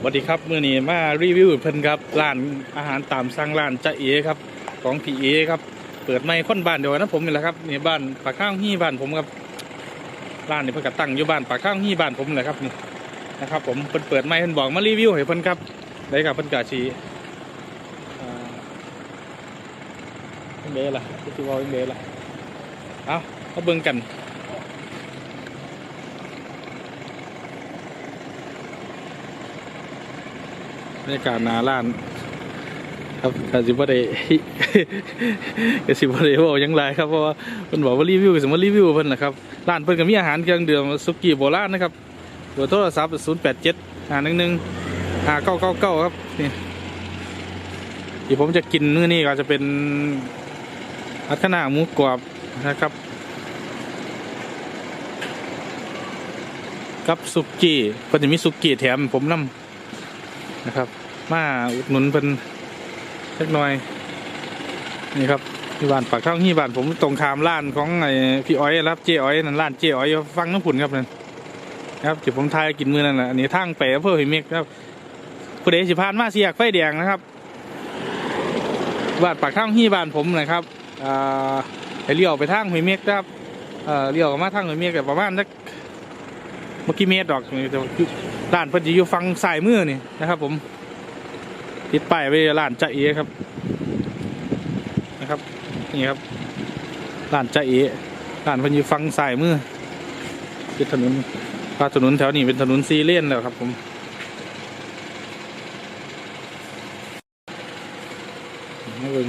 สวัสดีครับเมื่อนี้มารีวิวเพิ่นครับร้านอาหารตามสั่งร้านจะเอครับของพีเอครับเปิดไม่ค้นบ้านเดียวกันนะผมนี่แหละครับนี่บ้านปากข้างฮี่บ้านผมครับร้านนี่เพิ่นก็ตั้งอยู่บ้านปากข้างฮี่บ้านผมเลยครับนี่นะครับ ผมเพิ่นเปิดไม่เพิ่นบอกมารีวิวให้เพิ่นครับได้กับเพิ่นกาชีเบล่ะที่ว่าเบล่ะเอาเขาเบิ่งกัน รรยากาศนาล้าน ครับกสิบ่ได้กสิบ่ได้บอกยังไรครับเพราะว่าเพิ่นบอกว่ารีวิวก็สิมารีวิวเพิ่นนะครับร้านเพิ่นก็มีอาหารเครื่องดื่มสุกี้โบราณนะครับเบอร์โทรศัพท์087 511 5999ครับนี่ที่ผมจะกินมื้อนี้ก็จะเป็นอัคนาหมูกรอบนะครับกับสุกี้เพิ่นจะมีสุกี้แถมผมนํ นะครับ มาอุดหนุนเป็นเล็กน้อยนี่ครับที่บ้านปากข้างที่บ้านผมตรงขามร้านของไอ้พี่อ้อยรับเจ๊อ้อยนั่นร้านเจ๊อ้อยฟังน้ำผุนครับนั่นครับที่ผมทายกินมือนั่นแหละอันนี้ทางไปอำเภอหิมเมกครับผู้ใดสิพานมาเสียกไฟแดงนะครับบ้านปากข้างที่บ้านผมนะครับอ่าให้เลี้ยวไปทางหิมเมกครับเอ่อเลี้ยวมาทางหิมเมกแต่ประมาณสักเมื่อกี้เมตรดอกนี่แต่ว่า ร้านเพิ่นจะอยู่ฝั่งซ้ายมือนี่นะครับผมติดป้ายไว้ร้านจ่าเอครับนะครับนี่ครับร้านจ่าเอร้านเพันอยูฟังสายมือติดถนนพาถนนแถวนี้เป็นถนนซีเลนแล้วครับผมมาเบิ่ง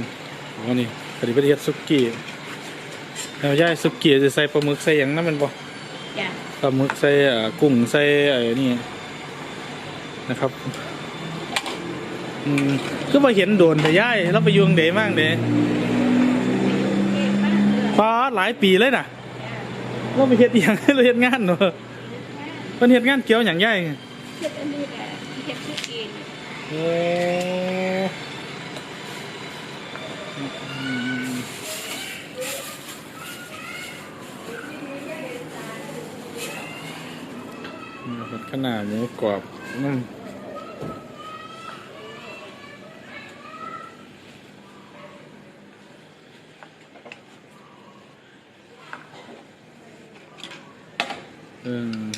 อ๋อนี่ปฏิบัติเฮ็ดสุกี้แล้วย่ายสุกี้จะใส่ปลาหมึกใส่หยังนั่นมันบ่จ้ะปลาหมึกใส่เอ่อกุ้งใส่ไอ้นี่ นะครับอืมก็มาเห็นโดนแต่ย่ายแล้วไปอยุงเดมั่งเดเก่งมากเลยฟ้าหลายปีเลยน่ะว่าไปเฮ็ดอหย่างเราเฮ็ดงานเนอะมันเฮ็ดงานเกี่ยวอย่างย่ายเฮ็ดอันนี้แหละเฮ็ดที่กินโอ้ ขนาดหมูกรอบนุ่ม อืม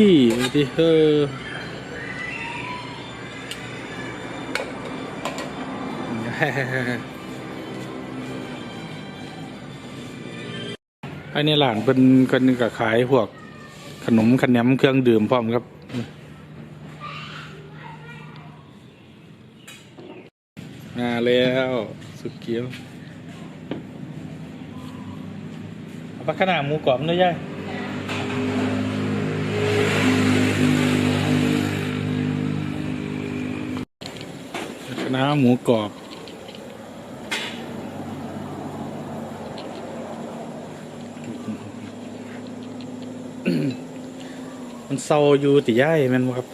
ซุกี้ที่เอออันนี้หลานเป็นคนก็ขายพวกขนมขนมเครื่องดื่มพร้อมครับมาแล้วสุกี้เอาปลาขนาดหมูกรอบด้วยย่าะหมูกรอบ มันเศร้าอยู่ติย่ายมันครับ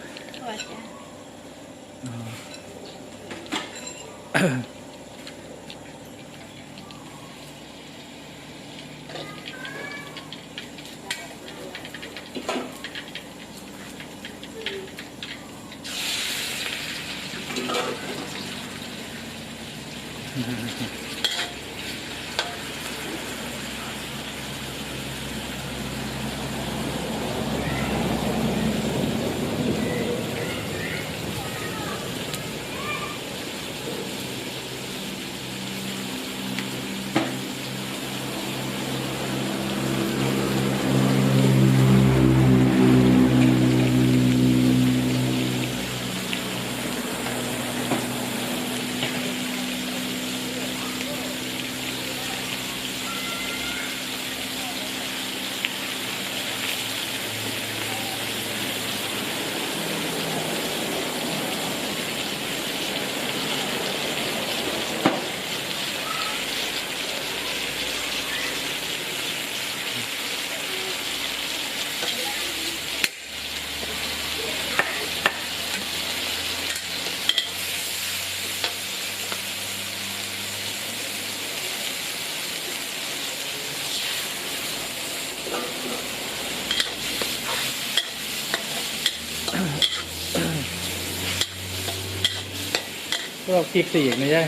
เราคลิกสีอีกนะย่า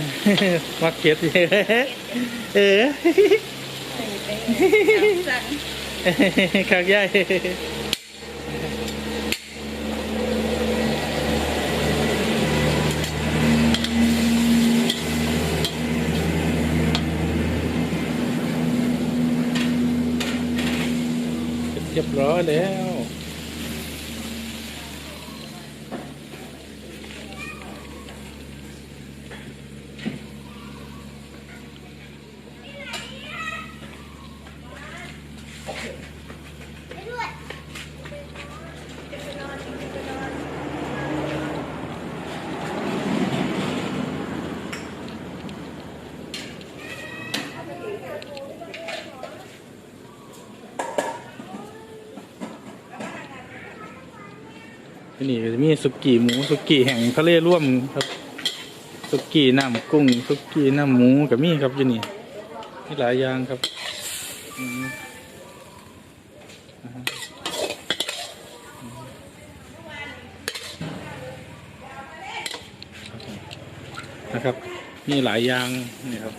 มักเก็ตเออใส่ไปสั่งขากย่ายเรียบร้อยแล้ว มีสุกี้หมูสุกี้แห่งทะเลร่วมครับสุกี้น้ำกุ้งสุกี้น้ำหมูกับมีครับที่นี่มีหลายอย่างครับนะครับ มีหลายอย่างนี่ครับ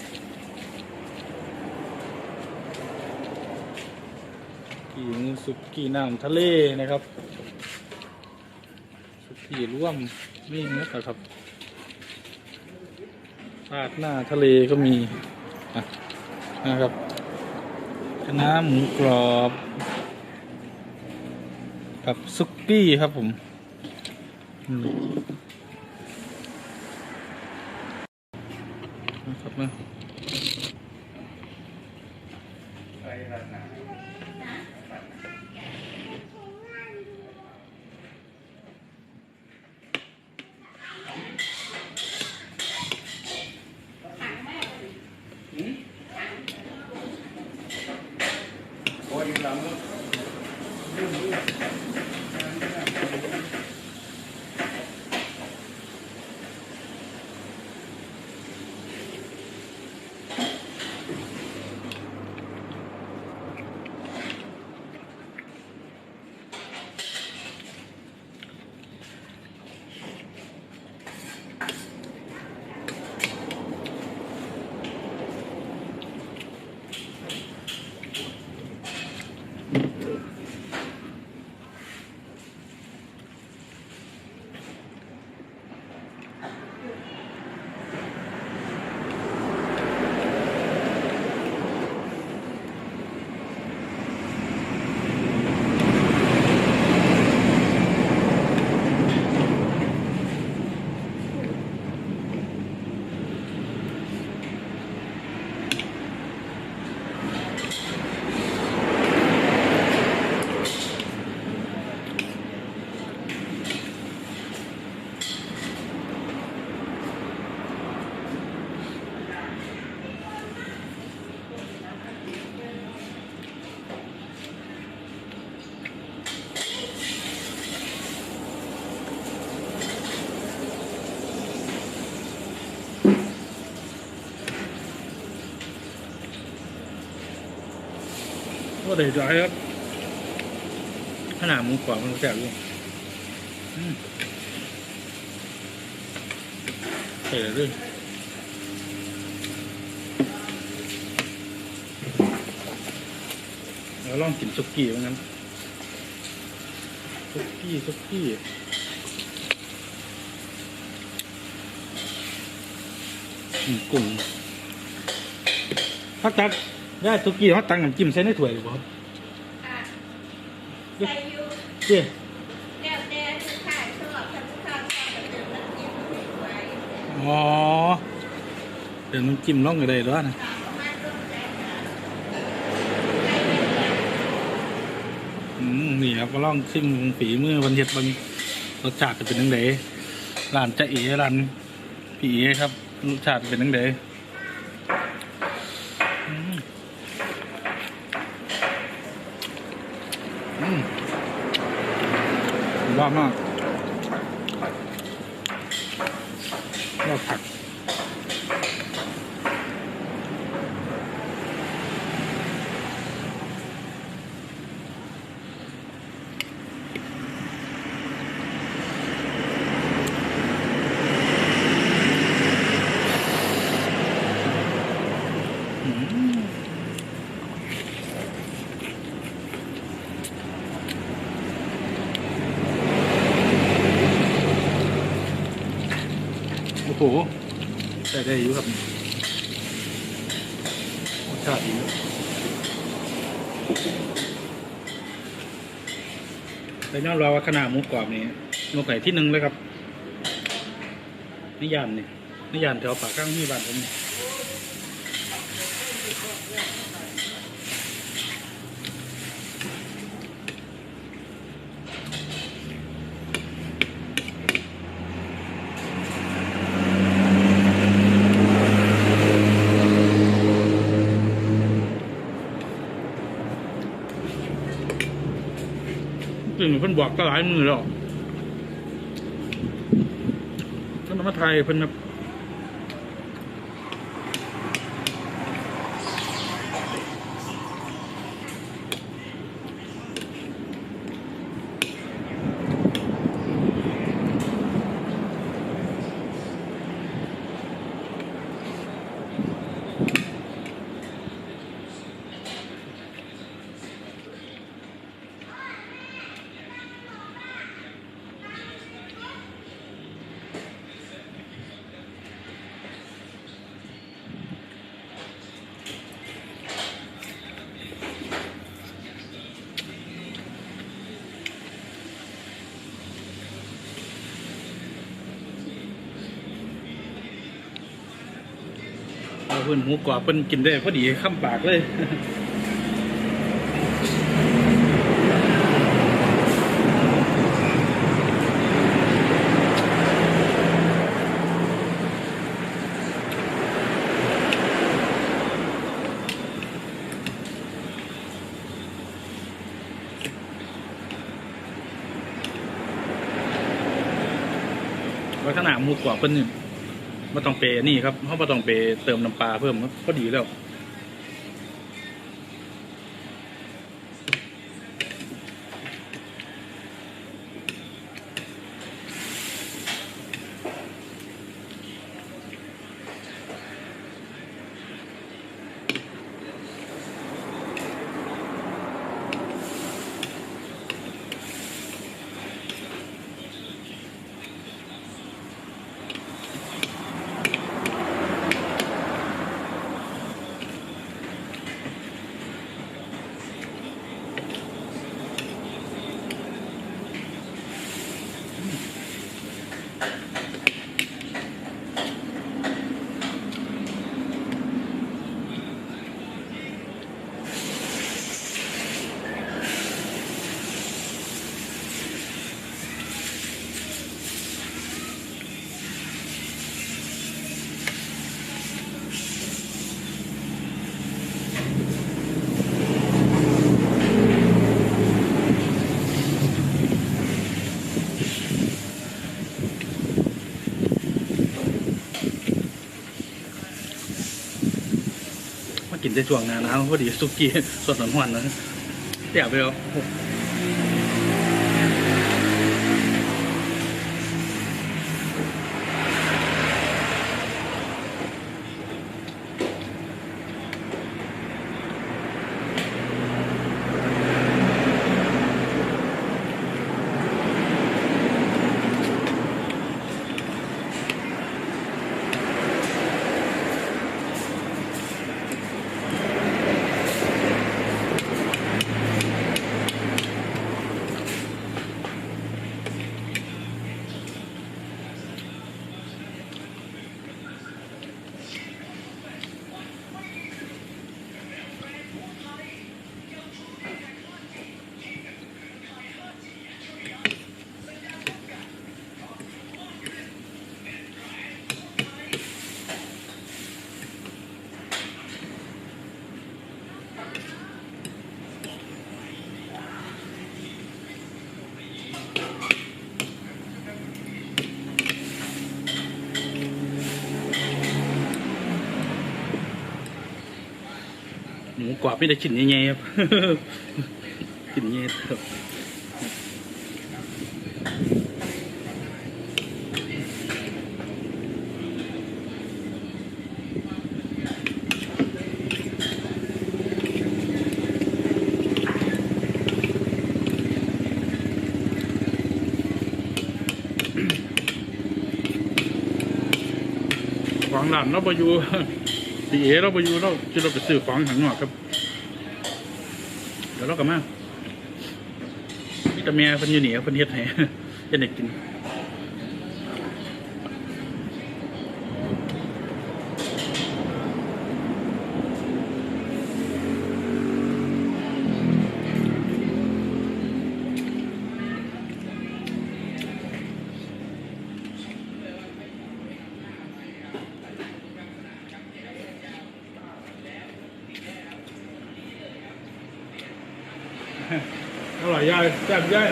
กี้หมูสุกี้น้ำทะเลนะครับ สุกี้ร่วมมีหมดนะครับราดหน้าทะเลก็มีนะครับคณะน้าหมูกรอบกับซุกี้ครับผมอืมนะครับนะ ก็ได้ใจครับขนาดมูกรอบมันแซ่บอยู่ใส่เลยแล้วลองกินซุกี้เหมือนกันซุกี้ซุกี้กุ้งพักตัก ได้ซุกี้พักตักน้ำจิ้มใส่ในถ้วยหรือเปล่าอะใส่อยู่เจ้แล้วแต่ลูกค้าชอบถ้าลูกค้าชอบก็เติมน้ำจิ้มไว้อ๋อเดี๋ยวน้ำจิ้มล่องอยู่ได้ด้วยนะค่ะประมาณต้นแรกค่ะอืมนี่ครับก็ล่องชิมฝีมือวันเฮ็ดบางรสชาติจะเป็นยังไงร้านจะเอ๋ร้านพี่เอ๋ครับรสชาติเป็นยังไงอืมอืม ว่ามากว่าผัก โห ได้ได้อยู่ครับรสชาติดีแต่ยอมรับว่าขนาดหมูกรอบนี่หมูไก่ที่หนึ่งเลยครับนิยานนี่นิยานแถวปากข้างที่บ้านผมนี่ ซึ่งเพิ่นบอกก็หลายมือแล้วเพิ่นมาไทยเพิ่น เพิ่นหมูกรอบเพิ่นกินได้พอดีข้ามปากเลยลักษณะหมูกรอบเพิ่นนี่ ไม่ต้องเปย์นี่ครับเขาไม่ต้องเปย์เติมน้ำปลาเพิ่มครับก็ดีแล้ว กินในช่วงหน้าหนาวพอดีสุกี้สดหวานๆนะเดี๋ยวไปเอา หมูกรอบไม่ได้กลิ่นแย่ๆครับกลิ่นแย่ครับ ของหลานเราไปอยู่ตีเอเราไปอยู่เราจะเราไปซื้อของข้างนอกครับเดี๋ยวเรากลับมาพี่ตาเมียพันอยู่นี่ครับเพิ่นเฮ็ดให้จะได้กิน อร่อยย่ายแซ่บยาย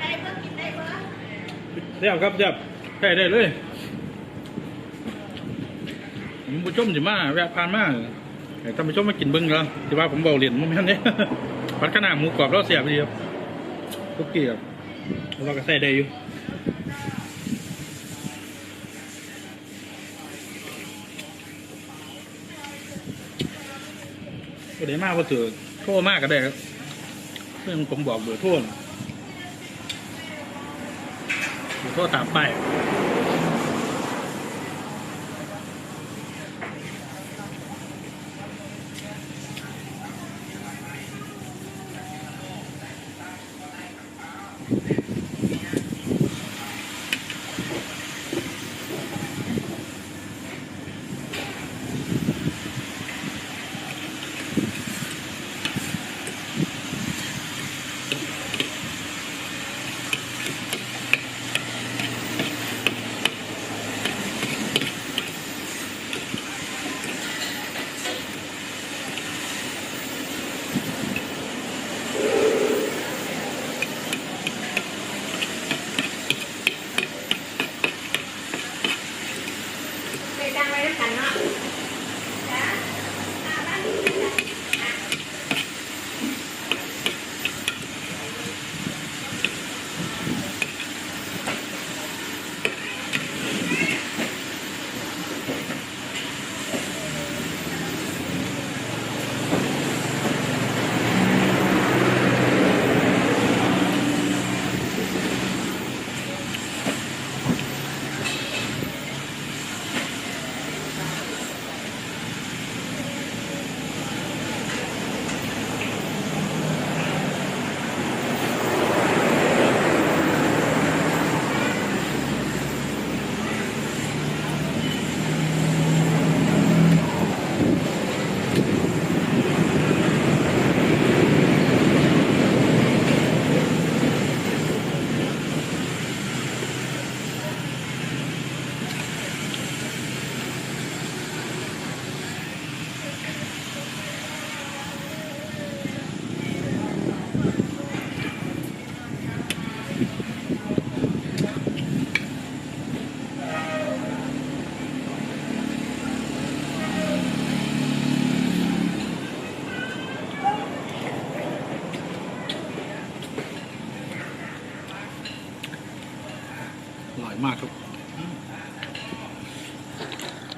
เด้เพิ่งกินได้เพิ่งแครับแซ่บใช่ได้เลยผมผู้ชมสิมาแวะผ่านมาให้ท่านผู้ชมมากินเบิ้งเหรอที่ว่าผมเบาเหรียญมันไม่ทันเนี่ยพัดขนาดหมูกรอบเราเสียบดีครับทุกกี้ครับเราก็ใส่ได้อยู่ ก็ได้มากก็ถือโทษมากก็ได้ครับซึ่งผมบอกเบอร์โทษเบอร์โทษตามไป